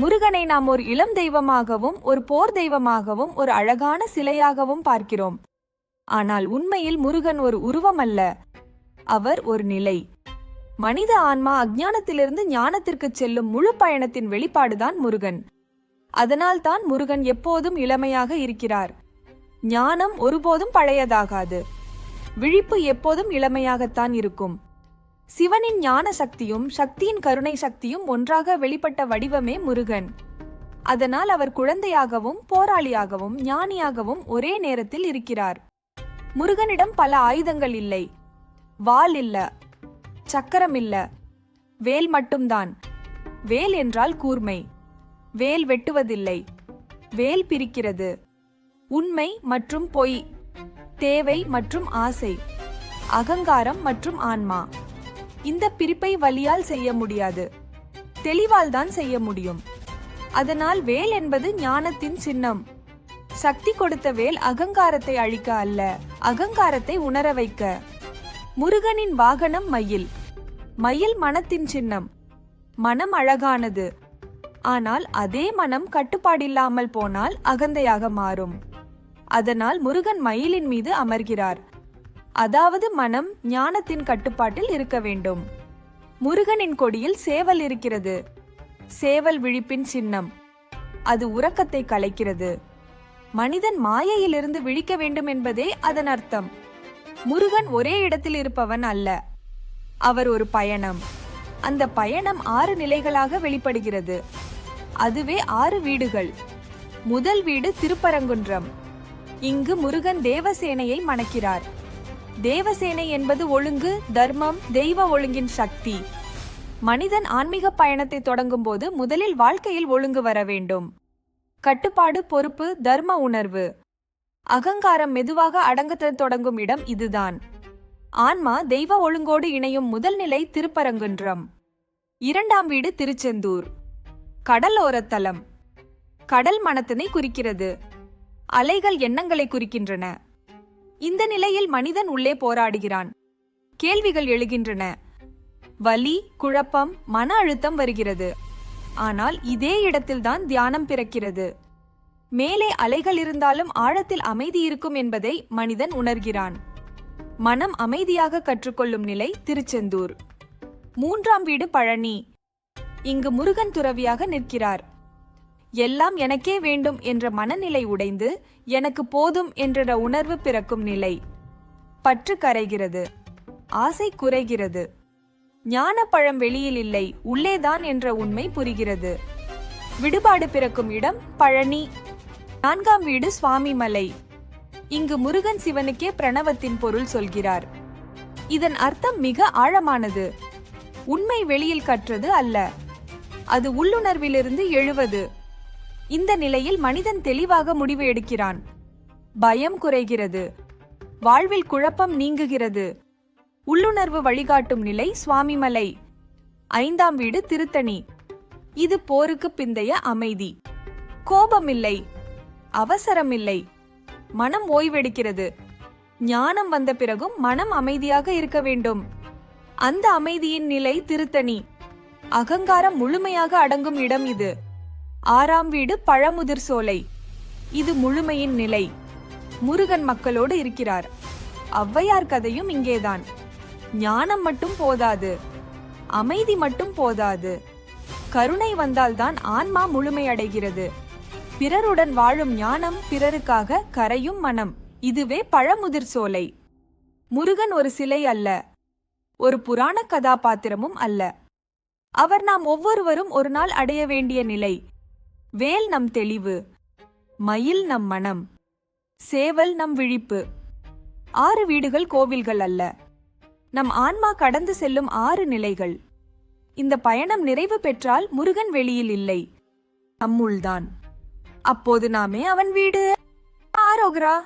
முருகனை நாம் ஒரு இளம் தெய்வமாகவும் ஒரு போர் தெய்வமாகவும் ஒரு அழகான சிலையாகவும் பார்க்கிறோம். ஆனால் உண்மையில் முருகன் ஒரு உருவம் அல்ல. அவர் ஒரு நிலை. மனித ஆன்மா அஞ்ஞானத்திலிருந்து ஞானத்திற்கு செல்லும் முழு பயணத்தின் வெளிப்பாடுதான் முருகன். அதனால்தான் முருகன் எப்போதும் இளமையாக இருக்கிறார். ஞானம் ஒருபோதும் பழையதாகாது. விழிப்பு எப்போதும் இளமையாகத்தான் இருக்கும். சிவனின் ஞான சக்தியும் சக்தியின் கருணை சக்தியும் ஒன்றாக வெளிப்பட்ட வடிவமே முருகன். அதனால் அவர் குழந்தையாகவும் போராளியாகவும் ஞானியாகவும் ஒரே நேரத்தில் இருக்கிறார். முருகனிடம் பல ஆயுதங்கள் இல்லை. வால் இல்ல. சக்கரம் இல்ல. வேல் மட்டும்தான். வேல் என்றால் கூர்மை. வேல் வெட்டுவதில்லை. வேல் பிரிக்கிறது. உண்மை மற்றும் பொய். தேவை மற்றும் ஆசை. அகங்காரம் மற்றும் ஆன்மா. இந்த பிரிப்பை வலியால் செய்ய முடியாது. தெளிவால் தான் செய்ய முடியும். அதனால் வேல் என்பது ஞானத்தின் சின்னம். சக்தி கொடுத்த வேல் அகங்காரத்தை அழிக்க அல்ல அகங்காரத்தை உணர வைக்க. முருகனின் வாகனம் மயில். மயில் மனத்தின் சின்னம். மனம் அழகானது. ஆனால் அதே மனம் கட்டுப்பாடில்லாமல் போனால் அகந்தையாக மாறும். அதனால் முருகன் மயிலின் மீது அமர்கிறார். அதாவது மனம் ஞானத்தின் கட்டுப்பாட்டில் இருக்க வேண்டும். முருகனின் கொடியில் சேவல் இருக்கிறது. சேவல் விழிப்பின் சின்னம். அது உறக்கத்தை கலைக்கிறது. மனிதன் மாயையிலிருந்து விழிக்க வேண்டும் என்பதே அதன் அர்த்தம். முருகன் ஒரே இடத்தில் இருப்பவன் அல்ல. அவர் ஒரு பயணம். அந்த பயணம் ஆறு நிலைகளாக வெளிப்படுகிறது. அதுவே ஆறு வீடுகள். முதல் வீடு திருப்பரங்குன்றம். இங்கு முருகன் தேவசேனையை மணக்கிறார். தேவசேனை என்பது ஒழுங்கு தர்மம் தெய்வ ஒழுங்கின் சக்தி. மனிதன் ஆன்மீக பயணத்தை தொடங்கும் போது முதலில் வாழ்க்கையில் ஒழுங்கு வர வேண்டும். கட்டுப்பாடு பொறுப்பு தர்ம உணர்வு. அகங்காரம் மெதுவாக அடங்கத் தொடங்கும் இடம் இதுதான். ஆன்மா தெய்வ ஒழுங்கோடு இணையும் முதல் நிலை திருப்பரங்குன்றம். இரண்டாம் வீடு திருச்செந்தூர். கடலோரத்தலம் கடல் மனத்தினை குறிக்கிறது. அலைகள் எண்ணங்களை குறிக்கின்றன. இந்த நிலையில் மனிதன் உள்ளே போராடுகிறான். கேள்விகள் எழுகின்றன. வலி குழப்பம் மன அழுத்தம் வருகிறது. ஆனால் இதே இடத்தில்தான் தியானம் பிறக்கிறது. மேலே அலைகள் இருந்தாலும் ஆழத்தில் அமைதி இருக்கும் என்பதை மனிதன் உணர்கிறான். மனம் அமைதியாக கற்றுக்கொள்ளும் நிலை திருச்செந்தூர். மூன்றாம் வீடு பழனி. இங்கு முருகன் துறவியாக நிற்கிறார். எல்லாம் எனக்கே வேண்டும் என்ற மனநிலை உடைந்து எனக்கு போதும் என்ற உணர்வு பிறக்கும் நிலை. பற்று கரைகிறது. ஆசை குறைகிறது. ஞான பழம் வெளியில் இல்லை உள்ளேதான் என்ற உண்மை புரிகிறது. விடுபாடு பிறக்கும் இடம் பழனி. நான்காம் வீடு சுவாமி மலை இங்கு முருகன் சிவனுக்கே பிரணவத்தின் பொருள் சொல்கிறார். இதன் அர்த்தம் மிக ஆழமானது. உண்மை வெளியில் கற்றது அல்ல. அது உள்ளுணர்விலிருந்து எழுவது. இந்த நிலையில் மனிதன் தெளிவாக முடிவு எடுக்கிறான். பயம் குறைகிறது. வாழ்வில் குழப்பம் நீங்குகிறது. உள்ளுணர்வு வழிகாட்டும் நிலை சுவாமிமலை. ஐந்தாம் வீடு திருத்தணி. இது போருக்கு பிந்தைய அமைதி. கோபமில்லை. அவசரமில்லை. மனம் ஓய்வெடுக்கிறது. ஞானம் வந்த பிறகும் மனம் அமைதியாக இருக்க வேண்டும். அந்த அமைதியின் நிலை திருத்தணி. அகங்காரம் முழுமையாக அடங்கும் இடம் இது. ஆறாம் வீடு பழமுதிர் சோலை. இது முழுமையின் நிலை. முருகன் மக்களோடு இருக்கிறார். ஔவையார் கதையும் இங்கேதான். ஞானம் மட்டும் போதாது. அமைதி மட்டும் போதாது. கருணை வந்தால்தான் ஆன்மா முழுமையடைகிறது. பிறருடன் வாழும் ஞானம் பிறருக்காக கரையும் மனம். இதுவே பழமுதிர் சோலை. முருகன் ஒரு சிலை அல்ல. ஒரு புராண கதாபாத்திரமும் அல்ல. அவர் நாம் ஒவ்வொருவரும் ஒரு நாள் அடைய வேண்டிய நிலை. வேல் நம் தெளிவு மயில் நம் மனம் சேவல் நம் விழிப்பு. ஆறு வீடுகள் கோவில்கள் அல்ல. நம் ஆன்மா கடந்து செல்லும் ஆறு நிலைகள். இந்த பயணம் நிறைவு பெற்றால் முருகன் வெளியில் இல்லை. நம்முள்தான். அப்போது நாமே அவன் வீடு. ஆரோகரா!